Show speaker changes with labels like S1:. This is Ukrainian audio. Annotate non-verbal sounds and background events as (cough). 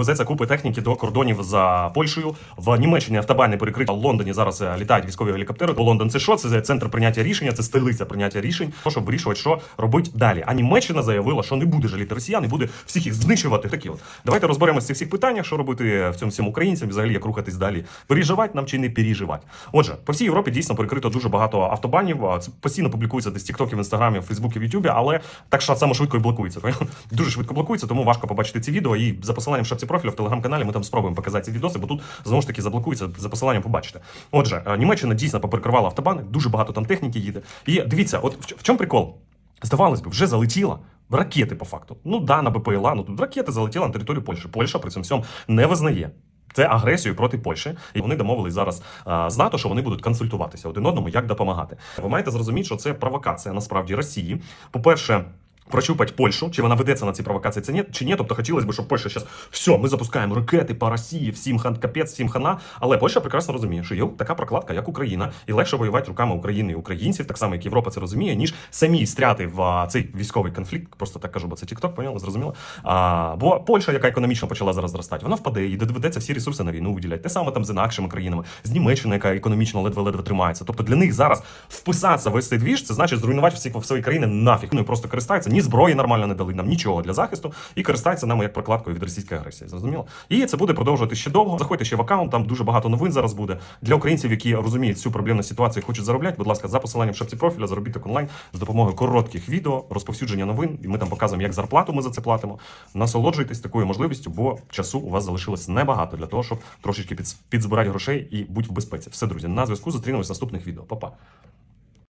S1: Везеться купи техніки до кордонів за Польщею. В Німеччині автобани перекриті. В Лондоні зараз е, літають військові гелікоптери. Бо Лондон це що? Це центр прийняття рішення, це столиця прийняття рішень, щоб вирішувати, що робити далі. А Німеччина заявила, що не буде жаліти росіян, і буде всіх їх знищувати. Такі от давайте розберемося в цих всіх питаннях, що робити в цьому всім українцям, взагалі як рухатись далі. Переживати нам чи не переживати. Отже, по всій Європі дійсно перекрито дуже багато автобанів. Це постійно публікується десь в Тіктокі, в інстаграмі, в Фейсбуці, в Ютубі, але так що само швидко і блокується. (laughs) Дуже швидко блокується, тому важко побачити ці відео. І за посиланням шапці профілю в телеграм-каналі ми там спробуємо показати ці відоси, бо тут знову ж таки заблокується за посиланням. Побачите. Отже, е, Німеччина дійсно поперекривала автобани, дуже багато там техніки їде. І дивіться, от в, чому прикол? Здавалось би, вже залетіла. Ракети по факту. Ну да, на БПЛА, ну тут ракети залетіли на територію Польщі. Польща при цьому всьому не визнає. Це агресію проти Польщі, і вони домовились зараз а, з НАТО, що вони будуть консультуватися один одному, як допомагати. Ви маєте зрозуміти, що це провокація насправді Росії. По-перше. Прощупать Польщу, чи вона ведеться на ці провокації, це ні, чи ні. Тобто хотілося б, щоб Польща зараз все, ми запускаємо ракети по Росії, всім хан капець, всім хана. Але Польща прекрасно розуміє, що є така прокладка, як Україна, і легше воювати руками України і українців, так само як Європа це розуміє, ніж самі стряти в цей військовий конфлікт. Просто так кажу, бо це TikTok, поняли, зрозуміло. А, бо Польща, яка економічно почала зараз зростати, вона впаде і доведеться всі ресурси на війну виділяти. Те саме там з інакшими країнами, з Німеччиною, яка економічно ледве-ледве тримається. Тобто для них зараз вписатися в цей двіж, це значить зруйнувати всі свої країни нафіг. Ну і просто користаються. Ні зброї нормально не дали нам нічого для захисту і користаються нами як прокладкою від російської агресії. Зрозуміло? І це буде продовжувати ще довго. Заходьте ще в аккаунт, там дуже багато новин зараз буде. Для українців, які розуміють цю проблемну ситуацію і хочуть заробляти, будь ласка, за посиланням в шапці профіля, заробіток онлайн з допомогою коротких відео, розповсюдження новин. І ми там показуємо, як зарплату ми за це платимо. Насолоджуйтесь такою можливістю, бо часу у вас залишилось небагато для того, щоб трошечки підз- підзбирати грошей і бути в безпеці. Все, друзі, на зв'язку зустрінемось в наступних відео. Па-па.